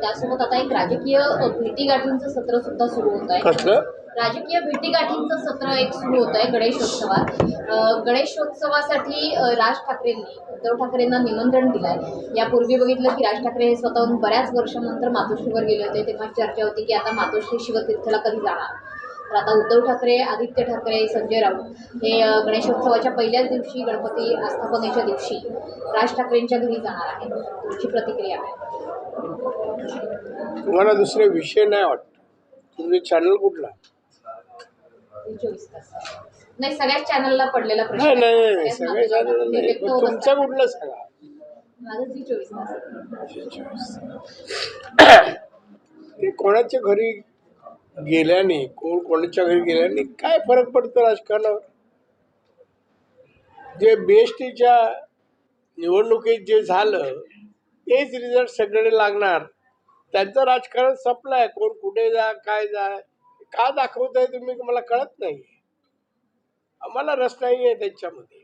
त्यासोबत आता एक राजकीय भेटीगाठींचं सत्र सुद्धा सुरू होत आहे. राजकीय भेटीगाठींचं सत्र एक सुरू होत आहे गणेशोत्सवात. गणेशोत्सवासाठी राज ठाकरेंनी उद्धव ठाकरेंना निमंत्रण दिलं आहे यापूर्वी बघितलं की राज ठाकरे हे स्वतःहून बऱ्याच वर्षांनंतर मातोश्रीवर गेले होते. तेव्हा चर्चा होती की आता मातोश्री शिवतीर्थला कधी जाणार? तर आता उद्धव ठाकरे आदित्य ठाकरे संजय राऊत हे गणेशोत्सवाच्या पहिल्याच दिवशी गणपती आस्थापनेच्या दिवशी राज ठाकरेंच्या घरी जाणार आहे तुमची प्रतिक्रिया आहे तुम्हाला दुसरे विषय नाही वाटत. तुमचे चॅनल कुठला? नाही सगळ्याच चॅनलला पडलेला प्रश्न नाही चॅनल तुमचं. कुठलं सांगा? ते कोणाच्या घरी गेल्याने कोण कोणाच्या घरी गेल्याने काय फरक पडतो राजकारणावर? जे बीएसटीच्या निवडणुकीत जे झालं तेच रिझल्ट सगळे लागणार. त्यांचं राजकारण संपलंय. कोण कुठे जा काय जा का दाखवताय तुम्ही मला कळत नाही. आम्हाला रस नाही आहे त्याच्यामध्ये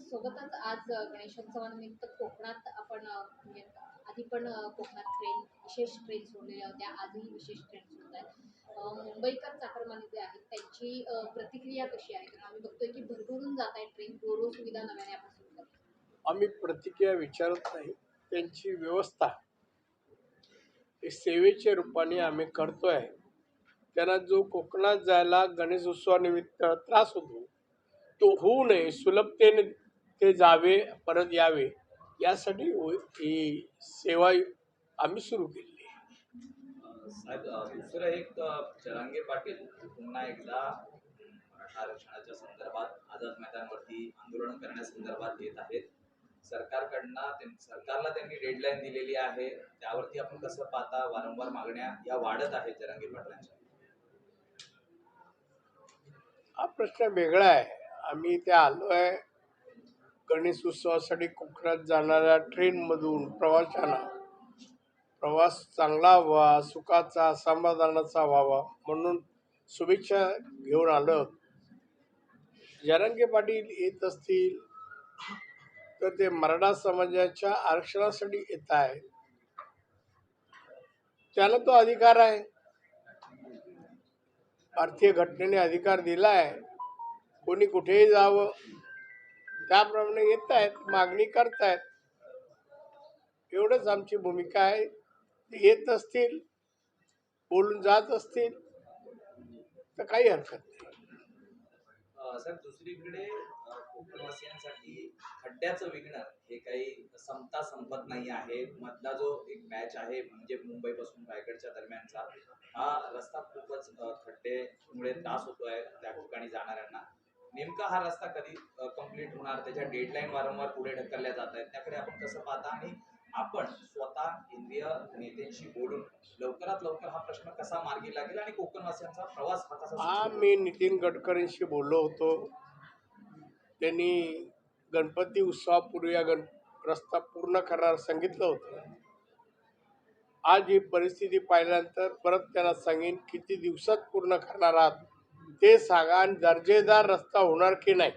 सोबतच आज गणेशोत्सवानिमित्त कोकणात आपण म्हणजे आधी पण कोकणात ट्रेन विशेष ट्रेन सोडलेल्या होत्या आजही विशेष ट्रेन सोडत आहेत. मुंबईकर चाकरमानी जे आहेत त्यांची प्रतिक्रिया कशी आहे? कारण आम्ही बघतोय की भरभरून जात आहे ट्रेन रोरो सुविधा नव्याने आपण सुरू करतो आम्ही प्रतिक्रिया विचारत नाही त्यांची व्यवस्था हे सेवेच्या रूपाने आम्ही करतोय. त्यांना जो कोकणात जायला गणेश उत्सवानिमित्त त्रास होतो तो होऊ नये सुलभतेने ते जावे परत यावे. यासाठी ही सेवा आम्ही सुरू केली साहेब दुसरं एक जरांगे पाटील पुन्हा एकदा मराठा आरक्षणाच्या संदर्भात आझाद मैदानावरती आंदोलन करण्यासंदर्भात येत आहेत. सरकारकडनं त्यां- सरकारला त्यांनी डेडलाईन दिलेली आहे. त्यावरती आपण कसं पाहता वारंवार मागण्या या वाढत आहेत जरांगे पाटलांच्या? हा प्रश्न वेगळा आहे. आम्ही इथे आलो आहे. गणेश उत्सवासाठी कोकणात जाणाऱ्या ट्रेनमधून प्रवाशांना प्रवास चांगला व्हावा सुखाचा समाधानाचा व्हावा म्हणून शुभेच्छा घेऊन आलो. जरंगे पाटील येत असतील तर ते मराठा समाजाच्या आरक्षणासाठी येत आहे त्याला तो अधिकार आहे. भारतीय घटनेने अधिकार दिला आहे कोणी कुठेही जावं. त्याप्रमाणे येत आहेत मागणी करतायत. एवढंच आमची भूमिका आहे. ते येत असतील बोलून जात असतील तर काही हरकत नाही. सर साहेब दुसरीकडे कोकणवासियांसाठी खड्ड्याचं विघणं हे काही संपता संपत नाही आहे. मधला जो एक मॅच आहे म्हणजे मुंबईपासून रायगडच्या दरम्यानचा हा रस्ता खूपच खड्डेमुळे त्रास होतोय त्या ठिकाणी जाणाऱ्यांना. नेमका हा रस्ता कधी कंप्लीट होणार? त्याच्या डेडलाईन वारंवार पुढे ढकलल्या जात आहेत. त्याकडे आपण कसं पाहता? आणि आपण स्वतः केंद्रीय नेत्यांशी बोलून लवकरात लवकर हा प्रश्न कसा मार्गी लागेल? आणि कोकणवासियांचा प्रवास हा कसा मी नितीन गडकरींशी बोललो होतो. त्यांनी गणपती उत्सवापूर्वी या गण रस्ता पूर्ण करणार सांगितलं होतं. आज ही परिस्थिती पाहिल्यानंतर परत त्यांना सांगेन किती दिवसात पूर्ण करणार आहात? ते सांगा आणि दर्जेदार रस्ता होणार की नाही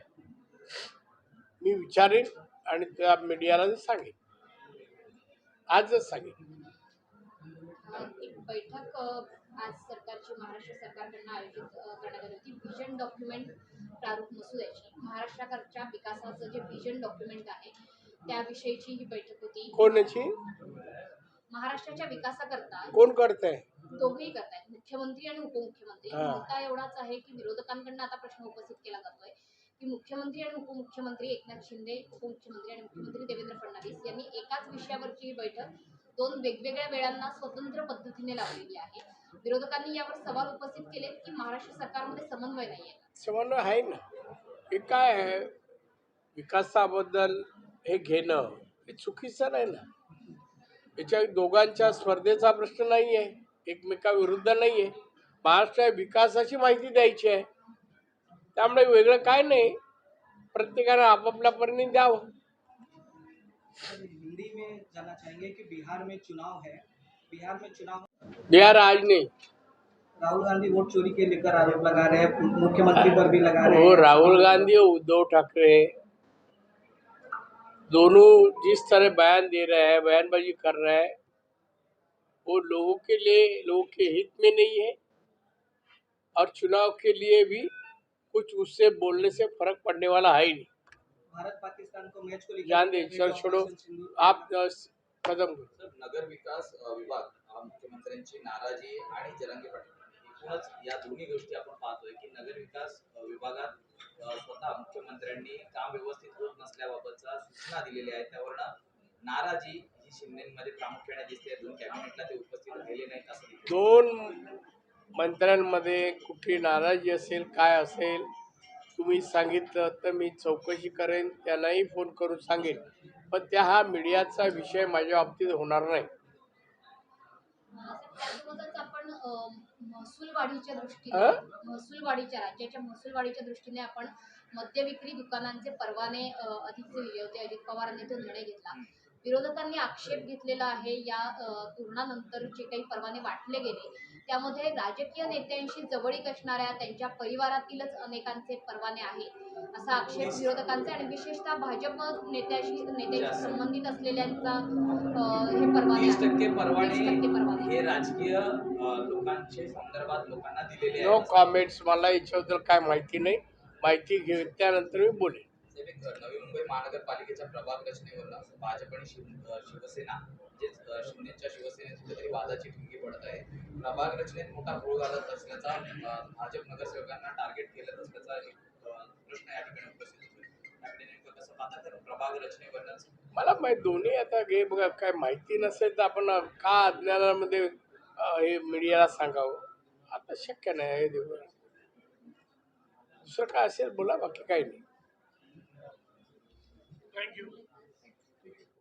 मी विचारेन आणि त्या मीडियाला सांगेन. आजच सांगेन. बैठक आज सरकारची महाराष्ट्र सरकारकडनं आयोजित करण्यात आली होती. व्हिजन डॉक्युमेंट प्रारूप मसुद्याची महाराष्ट्राच्या विकासाचं जे व्हिजन डॉक्युमेंट आहे त्याविषयीची ही बैठक होती. कोणाची? महाराष्ट्राच्या विकासाकरता. कोण करतंय? दोघेही करतायत मुख्यमंत्री आणि उपमुख्यमंत्री. हा. मुद्दा एवढाच आहे की विरोधकांकडनं आता प्रश्न उपस्थित केला जातोय की मुख्यमंत्री आणि उपमुख्यमंत्री एकनाथ शिंदे उपमुख्यमंत्री आणि मुख्यमंत्री देवेंद्र फडणवीस यांनी एकाच विषयावरची ही बैठक दोन वेगवेगळ्या वेळांना स्वतंत्र पद्धतीने लावलेली आहे. विरोधकांनी यावर सवाल उपस्थित केलेत की महाराष्ट्र सरकारमध्ये समन्वय नाहीये. समन्वय आहे ना. हे काय आहे? विकासाबद्दल हे घेणं हे चुकीचं नाही ना. याच्या दोघांच्या स्पर्धेचा प्रश्न नाही आहे एकमेकाविरुद्ध नाही आहे महाराष्ट्र विकासाची माहिती द्यायची आहे. त्यामुळे वेगळं काय नाही. प्रत्येकानं आपापल्या परीने द्यावं. सर, हिंदी में जानना चाहेंगे कि बिहार में चुनाव है? बिहार में चुनाव बिहार आज नहीं। राहुल गांधी वोट चोरी के लेकर आरोप लगा रहे हैं मुख्यमंत्री पर भी लगा रहे हैं। राहुल गांधी और उद्धव ठाकरे दोनों जिस तरह बयान दे रहे हैं बयानबाजी कर रहे हैं वो लोगों के लिए लोगों के हित में नहीं है। और चुनाव के लिए भी कुछ उससे बोलने से फर्क पड़ने वाला है ही नहीं। भारत पाकिस्तान को मैच को जान दे सर छोड़ो। आप कदम नगर विकास विभाग मुख्यमंत्र्यांची नाराजी आणि जरांगे पाटील एकूणच या दोन्ही गोष्टी आपण पाहतोय की नगर विकास विभागात स्वतः मुख्यमंत्र्यांनी काम व्यवस्थित होत नसल्याबाबतचा सूचना दिलेल्या आहेत. त्यावरनं नाराजी शिंदेमध्ये प्रामुख्याने दिसते दोन कॅबिनेटला ते उपस्थित राहिले नाहीत असं दिसतं. दोन मंत्र्यांमध्ये कुठली नाराजी असेल काय असेल तुम्ही सांगितलं तर मी चौकशी करेन त्यांनाही फोन करून सांगेन पण त्या हा मीडियाचा विषय माझ्या बाबतीत होणार नाही आपण महसूल वाढीच्या अ? दृष्टीने महसूल वाढीच्या राज्याच्या महसूल वाढीच्या दृष्टीने आपण मद्य विक्री दुकानांचे परवाने अ, अधिकचे दिले होते अजित पवारांनी तो निर्णय घेतला विरोधकांनी आक्षेप घेतलेला आहे या धोरणानंतर जे काही परवाने वाटले गेले त्यामध्ये राजकीय नेत्यांशी जवळीक असणाऱ्या त्यांच्या परिवारातीलच अनेकांचे परवाने आहेत असा आक्षेप विरोधकांचा आणि विशेषतः भाजप नेत्याशी नेत्याशी संबंधित असलेल्यांचा हे परवाने. टक्के परवाने 20% परवाने. हे राजकीय लोकांचे संदर्भात लोकांना दिलेले नो कॉमेंट्स मला याच्याबद्दल काय माहिती नाही. माहिती घेतल्यानंतर मी बोलेन. नवी मुंबई महानगरपालिकेच्या प्रभाग रचनेवरनं भाजप आणि शिव- शिवसेना म्हणजेच शिंदेच्या शिवसेनेची कुठेतरी वादाची ठिणगी पडत आहे. प्रभाग रचनेत मोठा घोळ घालत असल्याचा भाजप नगरसेवकांना टार्गेट केलं असल्याचा एक प्रश्न या ठिकाणी उपस्थित मला माहीत दोन्ही आता हे बघा काय माहिती नसेल तर आपण का अज्ञानामध्ये हे मीडियाला सांगावं? आता शक्य नाही हे देऊ दुसरं काय असेल बोला बाकी काही नाही. Thank you.